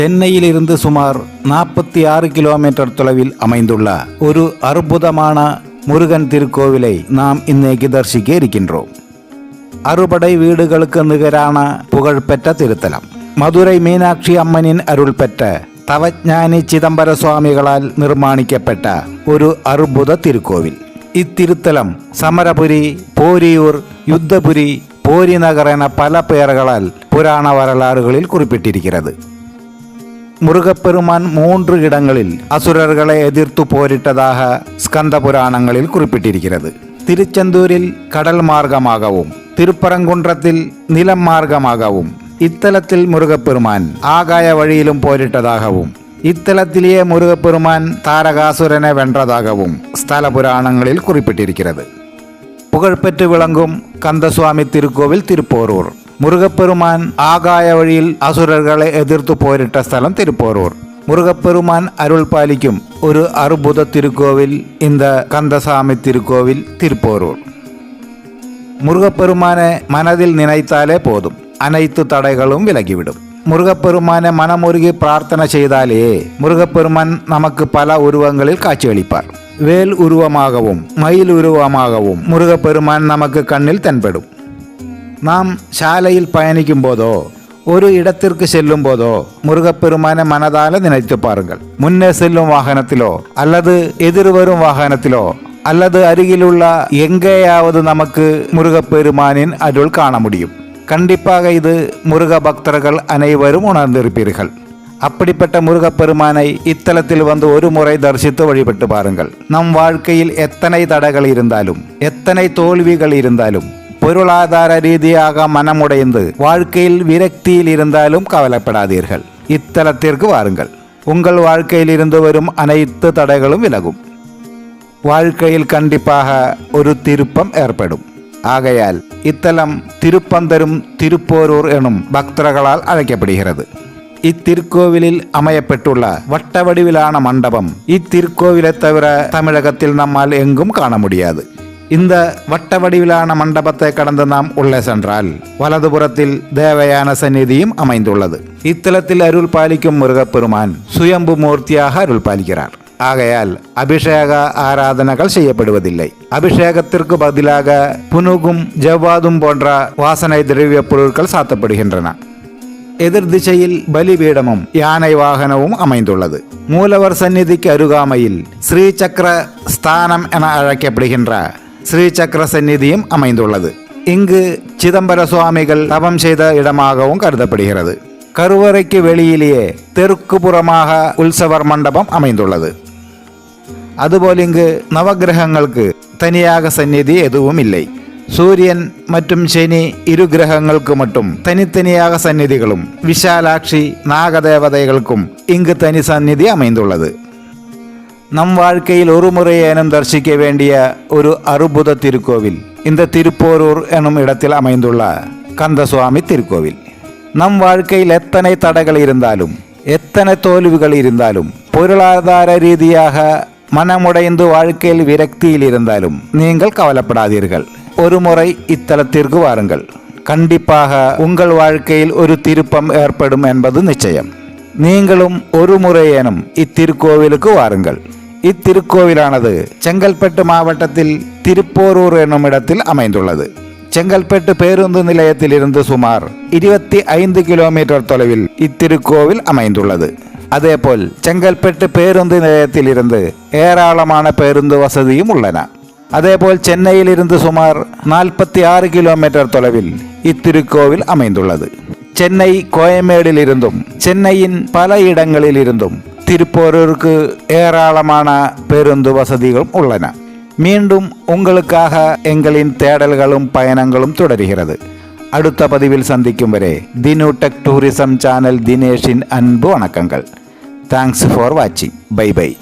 சென்னையிலிருந்து சுமார் நாற்பத்தி ஆறு கிலோமீட்டர் தொலைவில் அமைந்துள்ள ஒரு அற்புதமான முருகன் திருக்கோவிலை நாம் இன்னைக்கு தரிசிக்க இருக்கின்றோம். அறுபடை வீடுகளுக்கு நிகரான புகழ்பெற்ற திருத்தலம். மதுரை மீனாட்சி அம்மனின் அருள் பெற்ற தவஞானி சிதம்பர சுவாமிகளால் நிர்மாணிக்கப்பட்ட ஒரு அற்புத திருக்கோவில். இத்திருத்தலம் சமரபுரி போரியூர் யுத்தபுரி போரி நகர் என பல பெயர்களால் புராண வரலாறுகளில் குறிப்பிட்டிருக்கிறது. முருகப்பெருமான் மூன்று இடங்களில் அசுரர்களை எதிர்த்து போரிட்டதாக ஸ்கந்த புராணங்களில் குறிப்பிட்டிருக்கிறது. திருச்செந்தூரில் கடல் மார்க்கமாகவும் திருப்பரங்குன்றத்தில் நிலம் மார்க்கமாகவும் இத்தலத்தில் முருகப்பெருமான் ஆகாய வழியிலும் போரிட்டதாகவும் இத்தலத்திலேயே முருகப்பெருமான் தாரகாசுரனை வென்றதாகவும் ஸ்தல புராணங்களில் குறிப்பிட்டிருக்கிறது. புகழ்பெற்று விளங்கும் கந்தசுவாமி திருக்கோவில் திருப்போரூர். முருகப்பெருமான் ஆகாய வழியில் அசுரர்களை எதிர்த்து போரிட்ட ஸ்தலம் திருப்போரூர் முருகப்பெருமான் அருள் பாலிக்கும் ஒரு அற்புத திருக்கோவில் இந்த கந்தசாமி திருக்கோவில் திருப்போரூர் முருகப்பெருமானை மனதில் நினைத்தாலே போதும் அனைத்து தடைகளும் விலகிவிடும் முருகப்பெருமானை மனமுருகி பிரார்த்தனை செய்தாலே முருகப்பெருமான் நமக்கு பல உருவங்களில் காட்சியளிப்பார் வேல் உருவமாகவும் மயில் உருவமாகவும் முருகப்பெருமான் நமக்கு கண்ணில் தென்படும் நாம் சாலையில் பயணிக்கும் போதோ ஒரு இடத்திற்கு செல்லும் போதோ முருகப்பெருமான மனதால நினைத்து பாருங்கள் முன்னே செல்லும் வாகனத்திலோ அல்லது எதிர்வரும் வாகனத்திலோ அல்லது அருகிலுள்ள எங்கேயாவது நமக்கு முருகப்பெருமானின் அருள் காண முடியும் கண்டிப்பாக இது முருக பக்தர்கள் அனைவரும் உணர்ந்திருப்பீர்கள் அப்படிப்பட்ட முருகப்பெருமானை இத்தலத்தில் வந்து ஒரு முறை தரிசித்து வழிபட்டு பாருங்கள் நம் வாழ்க்கையில் எத்தனை தடைகள் இருந்தாலும் எத்தனை தோல்விகள் இருந்தாலும் பொருளாதார ரீதியாக மனமுடைந்து வாழ்க்கையில் விரக்தியில் இருந்தாலும் கவலைப்படாதீர்கள். இத்தலத்திற்கு வாருங்கள். உங்கள் வாழ்க்கையில் இருந்து வரும் அனைத்து தடைகளும் விலகும். வாழ்க்கையில் கண்டிப்பாக ஒரு திருப்பம் ஏற்படும். ஆகையால் இத்தலம் திருப்பந்தரும் திருப்போரூர் எனும் பக்தர்களால் அழைக்கப்படுகிறது. இத்திருக்கோவிலில் அமையப்பெற்றுள்ள வட்ட வடிவிலான மண்டபம் இத்திருக்கோவிலை தவிர தமிழகத்தில் நம்மால் எங்கும் காண முடியாது. இந்த வட்ட வடிவிலான மண்டபத்தை கடந்து நாம் உள்ளே சென்றால் வலதுபுறத்தில் தேவயான சந்நிதியும் அமைந்துள்ளது. இத்தலத்தில் அருள் பாலிக்கும் முருகப்பெருமான் சுயம்பு மூர்த்தியாக அருள் பாலிக்கிறார். ஆகையால் அபிஷேக ஆராதனைகள் செய்யப்படுவதில்லை. அபிஷேகத்திற்கு பதிலாக புனுகும் ஜவ்வாதும் போன்ற வாசனை திரவிய பொருட்கள் சாத்தப்படுகின்றன. எதிர் திசையில் பலிபீடமும் யானை வாகனமும் அமைந்துள்ளது. மூலவர் சந்நிதிக்கு அருகாமையில் ஸ்ரீசக்கர ஸ்தானம் என அழைக்கப்படுகின்ற ஸ்ரீசக்கர சந்நிதியும் அமைந்துள்ளது. இங்கு சிதம்பர சுவாமிகள் தவம் செய்த இடமாகவும் கருதப்படுகிறது. கருவறைக்கு வெளியிலேயே தெற்கு புறமாக உற்சவர் மண்டபம் அமைந்துள்ளது. அதுபோல் இங்கு நவகிரகங்களுக்கு தனியாக சந்நிதி எதுவும் இல்லை. சூரியன் மற்றும் சனி இரு கிரகங்களுக்கு மட்டும் தனித்தனியாக சந்நிதிகளும் விஷாலாட்சி நாகதேவதைகளுக்கும் இங்கு தனி சந்நிதி அமைந்துள்ளது. நம் வாழ்க்கையில் ஒரு முறையேனும் தரிசிக்க வேண்டிய ஒரு அற்புத திருக்கோவில் இந்த திருப்போரூர் எனும் இடத்தில் அமைந்துள்ள கந்தசுவாமி திருக்கோவில். நம் வாழ்க்கையில் எத்தனை தடைகள் இருந்தாலும் எத்தனை தோல்விகள் இருந்தாலும் பொருளாதார ரீதியாக மனமுடைந்து வாழ்க்கையில் விரக்தியில் இருந்தாலும் நீங்கள் கவலைப்படாதீர்கள். ஒரு முறை இத்தலத்திற்கு வாருங்கள். கண்டிப்பாக உங்கள் வாழ்க்கையில் ஒரு திருப்பம் ஏற்படும் என்பது நிச்சயம். நீங்களும் ஒரு முறையேனும் இத்திருக்கோவிலுக்கு வாருங்கள். இத்திருக்கோவிலானது செங்கல்பட்டு மாவட்டத்தில் திருப்போரூர் என்னும் இடத்தில் அமைந்துள்ளது. செங்கல்பட்டு பேருந்து நிலையத்தில் இருந்து சுமார் இருபத்தி ஐந்து கிலோமீட்டர் தொலைவில் இத்திருக்கோவில் அமைந்துள்ளது. அதேபோல் செங்கல்பட்டு பேருந்து நிலையத்தில் இருந்து ஏராளமான பேருந்து வசதியும் உள்ளன. அதேபோல் சென்னையில் இருந்து சுமார் நாற்பத்தி ஆறு கிலோமீட்டர் தொலைவில் இத்திருக்கோவில் அமைந்துள்ளது. சென்னை கோயமேடில் இருந்தும் சென்னையின் பல இடங்களில் இருந்தும் திருப்போரூருக்கு ஏராளமான பேருந்து வசதிகளும் உள்ளன. மீண்டும் உங்களுக்காக எங்களின் தேடல்களும் பயணங்களும் தொடர்கிறது. அடுத்த பதிவில் சந்திக்கும் வரை தினு டெக் டூரிசம் சேனல் தினேஷின் அன்பு வணக்கங்கள். தேங்க்ஸ் ஃபார் வாட்சிங் பை பை